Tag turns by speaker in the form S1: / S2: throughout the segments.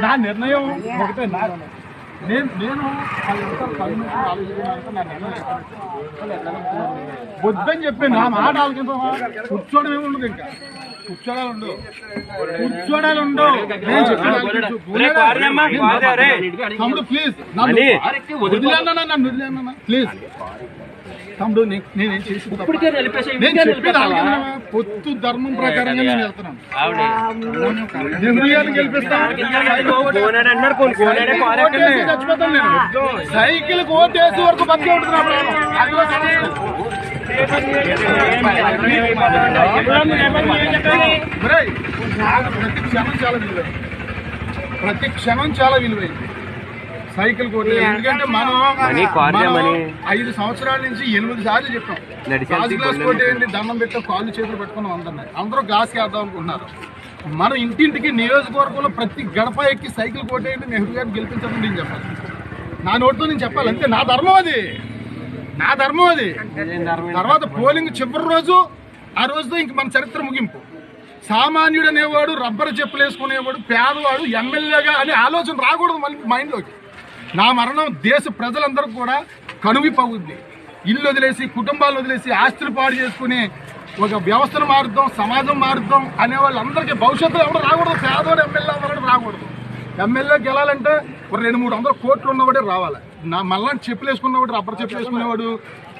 S1: నా- నిర్ణయం ఒకటే నేను నేను? వద్దని చెప్పి నా మాట ఆలోచించమా? కూర్చోవడం ఏమి ఉండదు ఇంకా. కూర్చోడాలు ఉండవు కూర్చోడాలు ఉండవు నేను చెప్పిన ఆలోచించు. తమ్ముడు ప్లీజ్ నన్ను వదిలేనా నన్ను వదిలేనా ప్లీజ్ తమ్ముడు చేసి నేను పొత్తు ధర్మం ప్రకారంగా నేను వెళ్తున్నాను. గెలిపిస్తాను నేను. సైకిల్ ఓటేసి వరకు బతికే ఉంటుంది నా ప్రాణం. అందులో సమస్య లేదు. ఒరేయ్, నాకు ప్రతి క్షణం చాలా విలువైంది. ప్రతి క్షణం చాలా విలువైంది. సైకిల్ కోటే ఎందుకంటే మనం
S2: మనీ, కార్య
S1: మనం
S2: మనీ.
S1: ఐదు సంవత్సరాల నుంచి ఎనిమిది సార్లు చెప్పాం.
S2: నడిచి
S1: గాజు గ్లాస్ కొట్టేయండి దండం పెట్టాం కాళ్ళు చేతులు పెట్టుకున్నాం అందరినీ. అందరూ గాస్ వేద్దాం అనుకుంటున్నారు. మనం ఇంటింటికి నియోజకవర్గంలో ప్రతి గడప ఎక్కి సైకిల్ కొట్టేయండి నెహ్రూ గారిని గెలిపించమని నేను చెప్పాలి. నా నోటితో నేను చెప్పాలి అంతే. నా ధర్మం అది. నా ధర్మం అది. తర్వాత పోలింగ్ చివరి రోజు ఆ రోజుతో ఇంక మన చరిత్ర ముగింపు. సామాన్యుడు అనేవాడు రబ్బర్ చెప్పులు వేసుకునేవాడు పేదవాడు ఎమ్మెల్యేగా అనే ఆలోచన రాకూడదు మళ్ళీ మైండ్లోకి. నా మరణం దేశ ప్రజలందరూ కూడా కనువిపవుద్ది ఇల్లు వదిలేసి కుటుంబాలు వదిలేసి ఆస్తులు పాడు చేసుకుని ఒక వ్యవస్థను మారుద్దాం సమాజం మారుద్దాం అనే వాళ్ళందరికీ భవిష్యత్తులో ఎవరు రాకూడదు. పేదవాడు ఎమ్మెల్యే అవ్వాలంటే రాకూడదు. ఎమ్మెల్యే గెలాలంటే ఒక రెండు మూడు వందల కోట్లు ఉన్నవాడే రావాలి. నా మళ్ళా చెప్పులేసుకున్నవాడు రబ్బర్ చెప్పులేసుకునేవాడు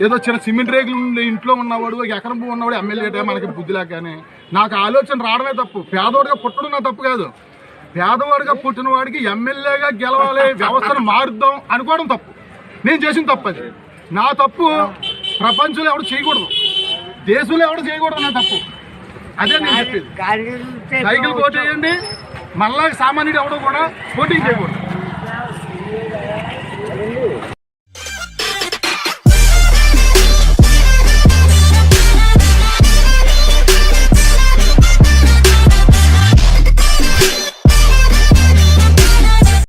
S1: ఏదో చిన్న సిమెంట్ రేకులు ఇంట్లో ఉన్నవాడు ఒక ఎకరం భూమి ఉన్నవాడు ఎమ్మెల్యే మనకి బుద్ధి లేక కానీ. నాకు ఆలోచన రావడమే తప్పు. పేదోడిగా పుట్టడం నా తప్పు కాదు. పేదవాడిగా పుట్టిన వాడికి ఎమ్మెల్యేగా గెలవాలి వ్యవస్థను మారుద్దాం అనుకోవడం తప్పు. నేను చేసిన తప్పు అది. నా తప్పు ప్రపంచంలో ఎవడు చేయకూడదు. దేశంలో ఎవడు చేయకూడదు నా తప్పు. అదే నేను చెప్పేది. సైకిల్ కోటేయండి మళ్ళా సామాన్యుడు ఎవడో కూడా పోటీ చేయకూడదు.